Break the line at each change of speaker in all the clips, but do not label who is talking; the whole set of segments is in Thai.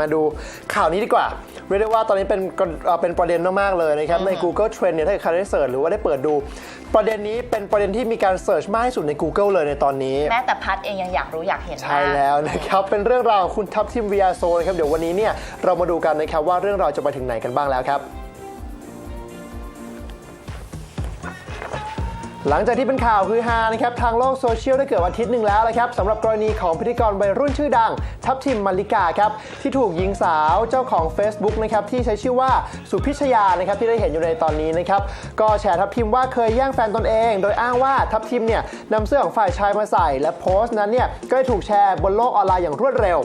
มาดูข่าวนี้ดีกว่า เรียกได้ว่าตอนนี้เป็นกระเอ่อเป็นประเด็นมากๆเลยนะครับ ใน Google Trend เนี่ยถ้าใครได้เสิร์ชหรือว่าได้เปิดดู ประเด็นนี้เป็นประเด็นที่มีการเสิร์ชมากที่สุดใน Google เลยในตอนนี้
แม้แต่พัดเองยังอยากรู้อยากเห็น
ใช่
มาก
แล้วนะครับเป็นเรื่องราวของคุณทัพทิมวีอาโซนะครับเดี๋ยววันนี้เนี่ยเรามาดูกันนะครับว่าเรื่องราวจะไปถึงไหนกันบ้างแล้วครับ หลังจากที่เป็นข่าวคือฮานะครับทางโลกโซเชียลได้เกิดวันอาทิตย์หนึ่งแล้วนะครับสำหรับกรณีของพิธีกรวัยรุ่นชื่อดัง ทัพทิมมาริกาครับที่ถูกหญิงสาวเจ้าของ Facebook นะครับที่ใช้ชื่อว่าสุพิชยานะครับที่ได้เห็นอยู่ในตอนนี้นะครับก็แชร์ทัพทิมว่าเคยแย่งแฟนตนเอง โดยอ้างว่าทัพทิมเนี่ยนำเสื้อของฝ่ายชายมาใส่ และโพสต์นั้นเนี่ยก็ได้ถูกแชร์บนโลกออนไลน์อย่างรวดเร็ว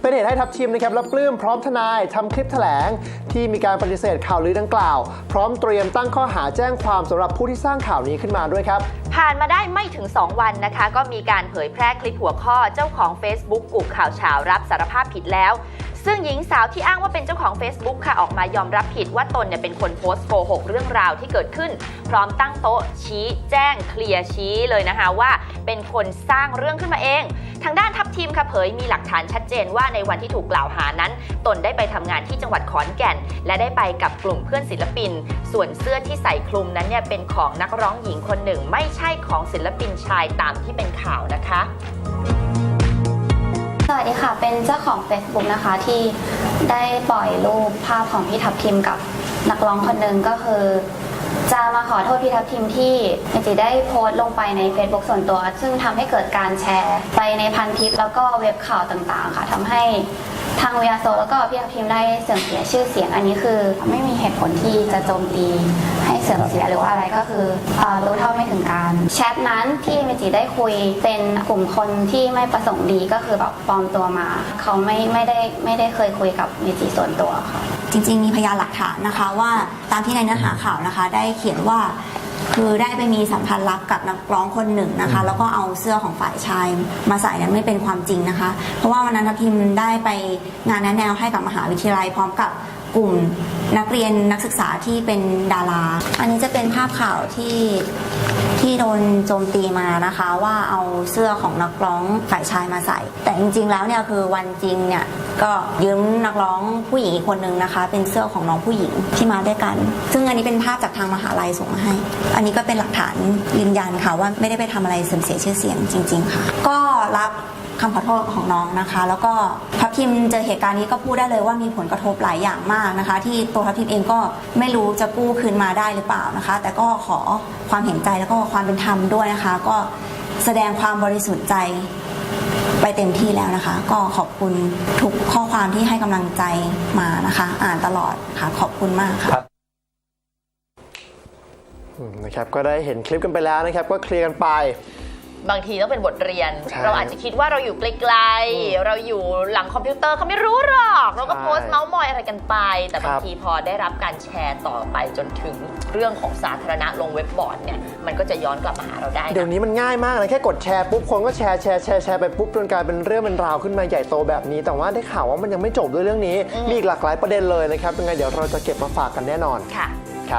เป็นเหตุให้ทัพทีมนะครับและปลื้มพร้อมทนายทำคลิปแถลง ที่มีการปฏิเสธข่าวลือดังกล่าว พร้อมเตรียมตั้งข้อหาแจ้งความสำหรับผู้ที่สร้างข่าวนี้ขึ้นมาด้วยครับ
ผ่านมาได้ไม่ถึง 2 วันนะคะ ก็มีการเผยแพร่คลิปหัวข้อเจ้าของ Facebook กุข่าวเช้ารับสารภาพผิดแล้ว ซึ่งหญิงสาวที่อ้างว่าเป็นเจ้าของ Facebook ค่ะออกมายอมรับผิดว่าตนเนี่ยเป็นคนโพสต์โกหกเรื่องราวที่เกิดขึ้น พร้อมตั้งโต๊ะชี้แจ้งเคลียร์ชี้เลยนะคะว่า เป็นคนสร้างเรื่องขึ้นมาเอง ทางด้านทัพทีมค่ะเผยมีหลักฐานชัดเจนว่าในวันที่ถูกกล่าวหานั้น ตนได้ไปทำงานที่จังหวัดขอนแก่น และได้ไปกับกลุ่มเพื่อนศิลปิน ส่วนเสื้อที่ใส่คลุมนั้นเนี่ยเป็นของนักร้องหญิงคนหนึ่ง ไม่ใช่ของศิลปินชายตามที่เป็นข่าวนะคะ
วัสดีค่ะ เป็นเจ้าของ Facebook นะคะที่ได้ปล่อยรูปภาพของพี่ทับทิมกับนักร้องคนหนึ่งก็คือ จะมาขอโทษพี่ทับทิมที่เมจิได้โพสต์ลงไปใน Facebook ส่วนตัว ซึ่งทำให้เกิดการแชร์ไปในพันทิปแล้วก็เว็บข่าวต่างๆ ค่ะทำให้ทางวิยาโซแล้วก็พี่ทับทิมได้เสื่อมเสียชื่อเสียงอันนี้คือ ไม่มีเหตุผลที่จะโจมตี สื่อมเสียหรือว่าอะไรก็คือรู้เท่าไม่ถึงการแชทนั้นที่เมจิได้คุยเป็นกลุ่มคนที่ไม่ประสงค์ดีก็คือแบบปลอมตัวมา เขาไม่ไม่ได้ไม่ได้เคยคุยกับเมจิส่วนตัวค่ะ
จริง ๆ มีพยานหลักฐานนะคะว่าตามที่ในเนื้อหาข่าวนะคะ ได้เขียนว่าคือได้ไปมีสัมพันธ์ลับกับนักร้องคนหนึ่งนะคะ แล้วก็เอาเสื้อของฝ่ายชายมาใส่นั้นไม่เป็นความจริงนะคะ เพราะว่าวันนั้นทัพทีมได้ไปงานแนะแนวให้กับมหาวิทยาลัยพร้อมกับ กลุ่มนักเรียนนักศึกษาที่เป็นดารา อันนี้จะเป็นภาพข่าวที่ที่โดนโจมตีมานะคะ ว่าเอาเสื้อของนักร้องฝ่ายชายมาใส่ แต่จริง ๆ แล้วเนี่ยคือวันจริงเนี่ยก็ยืมนักร้องผู้หญิงอีกคนนึงนะคะ เป็นเสื้อของน้องผู้หญิงที่มาด้วยกัน ซึ่งอันนี้เป็นภาพจากทางมหาลัยส่งมาให้ อันนี้ก็เป็นหลักฐานยืนยันค่ะว่าไม่ได้ไปทำอะไรเสื่อมเสียชื่อเสียงจริง ๆ ค่ะ ก็รับ คำขอโทษของน้องนะคะ แล้วก็ทัพทีมเจอเหตุการณ์นี้ก็พูดได้เลยว่ามีผลกระทบหลายอย่างมากนะคะ ที่ตัวทัพทีมเองก็ไม่รู้จะกู้คืนมาได้หรือเปล่านะคะ แต่ก็ขอความเห็นใจแล้วก็ความเป็นธรรมด้วยนะคะ ก็แสดงความบริสุทธิ์ใจไปเต็มที่แล้วนะคะ ก็ขอบคุณทุกข้อความที่ให้กำลังใจมานะคะ อ่านตลอดค่ะขอบคุณมากค่ะ
นะครับก็ได้เห็นคลิปกันไปแล้วนะครับ ก็เคลียร์กันไป
บางทีต้องเป็นบทเรียน
ใช่
เราอาจจะคิดว่าเราอยู่ไกลๆ เราอยู่หลังคอมพิวเตอร์เขาไม่รู้หรอก เราก็
ใช่
โพสต์เมาส์มอยอะไรกันไป แต่
ครับ
บางทีพอได้รับการแชร์ต่อไปจนถึงเรื่องของสาธารณะลงเว็บบอร์ดเนี่ยมันก็จะย้อนกลับมาหาเราได้นะ
เดี๋ยวนี้มันง่ายมากเลยแค่กดแชร์ปุ๊บคนก็แชร์แชร์แชร์แชร์ไปปุ๊บจนกลายเป็นเรื่องเป็นราวขึ้นมาใหญ่โตแบบนี้ แต่ว่าได้ข่าวว่ามันยังไม่จบด้วยเรื่องนี้ มีอีกหลากหลายประเด็นเลยนะครับยังไงเดี๋ยวเราจะเก็บมาฝากกันแน่นอน
ค่ะ